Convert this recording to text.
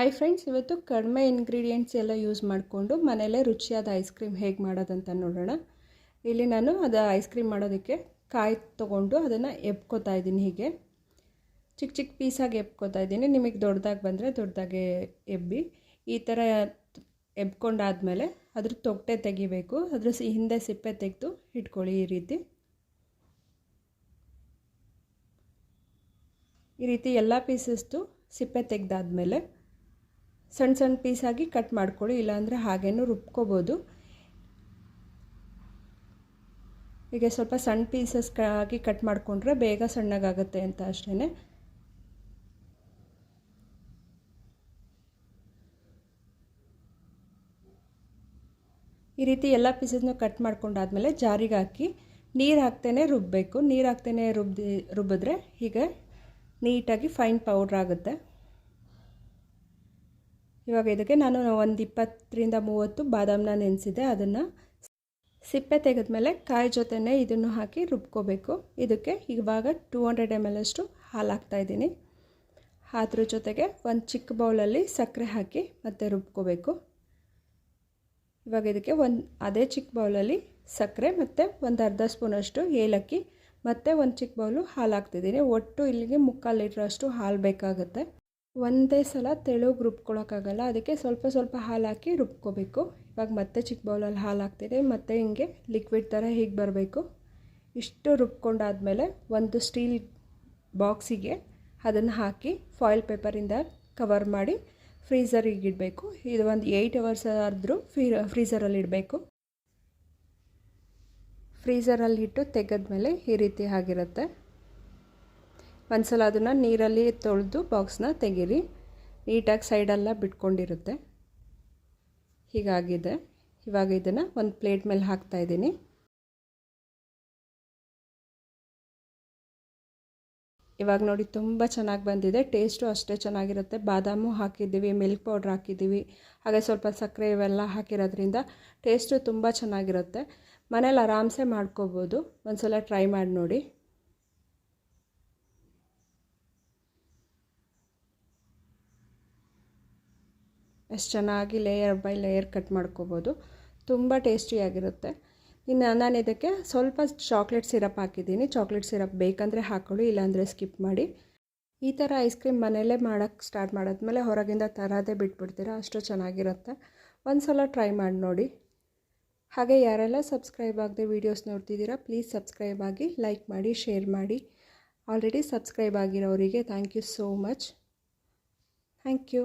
Hi friends ಇವತ್ತು ಕಡಿಮೆ ingredients ಎಲ್ಲ ಯೂಸ್ ಮಾಡಿಕೊಂಡು ಮನೆಯಲ್ಲೇ ರುಚಿಯಾದ ಐಸ್ ಕ್ರೀಮ್ ಹೇಗೆ ಮಾಡೋದಂತ ನೋಡೋಣ. ಇಲ್ಲಿ ನಾನು ಅದು ಐಸ್ ಕ್ರೀಮ್ ಮಾಡೋದಕ್ಕೆ ಕಾಯಿ ತೊಗೊಂಡು ಅದನ್ನು ಎಬ್ಕೋತಾ ಇದ್ದೀನಿ ಹೀಗೆ. ಚಿಕ್ಕ ಚಿಕ್ಕ ಪೀಸಾಗಿ ಎಬ್ಕೋತಾ ಇದ್ದೀನಿ. ನಿಮಗೆ ದೊಡ್ಡದಾಗಿ ಬಂದರೆ ದೊಡ್ಡದಾಗೆ ಎಬ್ಬಿ. ಈ ಥರ ಎಬ್ಕೊಂಡಾದಮೇಲೆ ಅದ್ರ ತೊಗಟೆ ತೆಗಿಬೇಕು. ಅದ್ರ ಸಿ ಹಿಂದೆ ಸಿಪ್ಪೆ ತೆಗೆದು ಇಟ್ಕೊಳ್ಳಿ ಈ ರೀತಿ. ಈ ರೀತಿ ಎಲ್ಲ ಪೀಸಸ್ದು ಸಿಪ್ಪೆ ತೆಗೆದಾದ್ಮೇಲೆ ಸಣ್ಣ ಸಣ್ಣ ಪೀಸಾಗಿ ಕಟ್ ಮಾಡ್ಕೊಳ್ಳಿ, ಇಲ್ಲಾಂದರೆ ಹಾಗೇನೂ ರುಬ್ಕೋಬೋದು. ಈಗ ಸ್ವಲ್ಪ ಸಣ್ಣ ಪೀಸಸ್ ಆಗಿ ಕಟ್ ಮಾಡಿಕೊಂಡ್ರೆ ಬೇಗ ಸಣ್ಣಗಾಗುತ್ತೆ ಅಂತ ಅಷ್ಟೇ ಈ ರೀತಿ ಎಲ್ಲ ಪೀಸಸ್ನ ಕಟ್ ಮಾಡ್ಕೊಂಡಾದ್ಮೇಲೆ ಜಾರಿಗೆ ಹಾಕಿ, ನೀರು ಹಾಕ್ತೇನೆ ರುಬ್ಬಬೇಕು ನೀರು ಹಾಕ್ತೇನೆ ರುಬ್ಬಿ ರುಬ್ಬಿದ್ರೆ ಹೀಗೆ ನೀಟಾಗಿ ಫೈನ್ ಪೌಡ್ರ್ ಆಗುತ್ತೆ. ಇವಾಗ ಇದಕ್ಕೆ ನಾನು ಒಂದು ಇಪ್ಪತ್ತರಿಂದ ಮೂವತ್ತು ಬಾದಾಮನ್ನ ನೆನೆಸಿದೆ, ಅದನ್ನು ಸಿಪ್ಪೆ ತೆಗೆದ್ಮೇಲೆ ಕಾಯಿ ಜೊತೆನೇ ಇದನ್ನು ಹಾಕಿ ರುಬ್ಕೋಬೇಕು. ಇದಕ್ಕೆ ಇವಾಗ ಟೂ ಹಂಡ್ರೆಡ್ ಎಂ ಎಲ್ ಅಷ್ಟು ಹಾಲು ಹಾಕ್ತಾಯಿದ್ದೀನಿ ಅದ್ರ ಜೊತೆಗೆ ಒಂದು ಚಿಕ್ಕ ಬೌಲಲ್ಲಿ ಸಕ್ಕರೆ ಹಾಕಿ ಮತ್ತೆ ರುಬ್ಕೋಬೇಕು. ಇವಾಗ ಇದಕ್ಕೆ ಒಂದು, ಅದೇ ಚಿಕ್ಕ ಬೌಲಲ್ಲಿ ಸಕ್ಕರೆ ಮತ್ತು ಒಂದು ಅರ್ಧ ಸ್ಪೂನಷ್ಟು ಏಲಕ್ಕಿ ಮತ್ತು ಒಂದು ಚಿಕ್ಕ ಬೌಲು ಹಾಲು ಹಾಕ್ತಿದ್ದೀನಿ ಒಟ್ಟು ಇಲ್ಲಿಗೆ ಮುಕ್ಕಾಲು ಲೀಟ್ರಷ್ಟು ಹಾಲು ಬೇಕಾಗುತ್ತೆ. ಒಂದೇ ಸಲ ತೆಳುಗೆ ರುಬ್ಕೊಳ್ಳೋಕ್ಕಾಗಲ್ಲ ಅದಕ್ಕೆ ಸ್ವಲ್ಪ ಸ್ವಲ್ಪ ಹಾಲು ಹಾಕಿ ರುಬ್ಕೋಬೇಕು. ಇವಾಗ ಮತ್ತೆ ಚಿಕ್ಕ ಬೌಲಲ್ಲಿ ಹಾಲು ಹಾಕ್ತಿದೆ ಮತ್ತೆ ಹಿಂಗೆ ಲಿಕ್ವಿಡ್ ಥರ ಹೀಗೆ ಬರಬೇಕು. ಇಷ್ಟು ರುಬ್ಕೊಂಡಾದಮೇಲೆ ಒಂದು ಸ್ಟೀಲ್ ಬಾಕ್ಸಿಗೆ ಅದನ್ನು ಹಾಕಿ ಫಾಯಿಲ್ ಪೇಪರಿಂದ ಕವರ್ ಮಾಡಿ ಫ್ರೀಝರಿಗೆ ಇಡಬೇಕು. ಇದು ಒಂದು ಏಯ್ಟ್ ಅವರ್ಸ್ ಆದರೂ ಫ್ರೀ ಫ್ರೀಝರಲ್ಲಿ ಇಡಬೇಕು. ಫ್ರೀಝರಲ್ಲಿ ಇಟ್ಟು ತೆಗೆದ್ಮೇಲೆ ಈ ರೀತಿ ಆಗಿರುತ್ತೆ. ಒಂದ್ಸಲ ಅದನ್ನು ನೀರಲ್ಲಿ ತೊಳೆದು ಬಾಕ್ಸ್ನ ತೆಗೀರಿ. ನೀಟಾಗಿ ಸೈಡೆಲ್ಲ ಬಿಟ್ಕೊಂಡಿರುತ್ತೆ. ಹೀಗಾಗಿದೆ. ಇವಾಗ ಇದನ್ನು ಒಂದು ಪ್ಲೇಟ್ ಮೇಲೆ ಹಾಕ್ತಾಯಿದ್ದೀನಿ ಇವಾಗ ನೋಡಿ ತುಂಬ ಚೆನ್ನಾಗಿ ಬಂದಿದೆ. ಟೇಸ್ಟು ಅಷ್ಟೇ ಚೆನ್ನಾಗಿರುತ್ತೆ. ಬಾದಾಮು ಹಾಕಿದ್ದೀವಿ ಮಿಲ್ಕ್ ಪೌಡ್ರ್ ಹಾಕಿದ್ದೀವಿ. ಹಾಗೆ ಸ್ವಲ್ಪ ಸಕ್ಕರೆ ಇವೆಲ್ಲ ಹಾಕಿರೋದ್ರಿಂದ ಟೇಸ್ಟು ತುಂಬ ಚೆನ್ನಾಗಿರುತ್ತೆ. ಮನೇಲಿ ಆರಾಮ್ಸೆ ಮಾಡ್ಕೋಬೋದು. ಒಂದ್ಸಲ ಟ್ರೈ ಮಾಡಿ ನೋಡಿ. ಎಷ್ಟು ಚೆನ್ನಾಗಿ ಲೇಯರ್ ಬೈ ಲೇಯರ್ ಕಟ್ ಮಾಡ್ಕೋಬೋದು. ತುಂಬ ಟೇಸ್ಟಿಯಾಗಿರುತ್ತೆ ಇನ್ನು ನಾನು ಇದಕ್ಕೆ ಸ್ವಲ್ಪ ಚಾಕ್ಲೇಟ್ ಸಿರಪ್ ಹಾಕಿದ್ದೀನಿ. ಚಾಕ್ಲೇಟ್ ಸಿರಪ್ ಬೇಕಂದರೆ ಹಾಕ್ಕೊಳ್ಳಿ ಇಲ್ಲಾಂದರೆ ಸ್ಕಿಪ್ ಮಾಡಿ. ಈ ಥರ ಐಸ್ ಕ್ರೀಮ್ ಮನೆಯಲ್ಲೇ ಮಾಡೋಕ್ಕೆ ಸ್ಟಾರ್ಟ್ ಮಾಡಾದ್ಮೇಲೆ ಹೊರಗಿಂದ ತರೋದೇ ಬಿಟ್ಬಿಡ್ತೀರ, ಅಷ್ಟು ಚೆನ್ನಾಗಿರುತ್ತೆ. ಒಂದು ಸಲ ಟ್ರೈ ಮಾಡಿ ನೋಡಿ. ಹಾಗೆ ಯಾರೆಲ್ಲ ಸಬ್ಸ್ಕ್ರೈಬ್ ಆಗದೆ ವೀಡಿಯೋಸ್ ನೋಡ್ತಿದ್ದೀರಾ ಪ್ಲೀಸ್ ಸಬ್ಸ್ಕ್ರೈಬ್ ಆಗಿ ಲೈಕ್ ಮಾಡಿ ಶೇರ್ ಮಾಡಿ. Already subscribe ಆಗಿರೋರಿಗೆ thank you so much thank you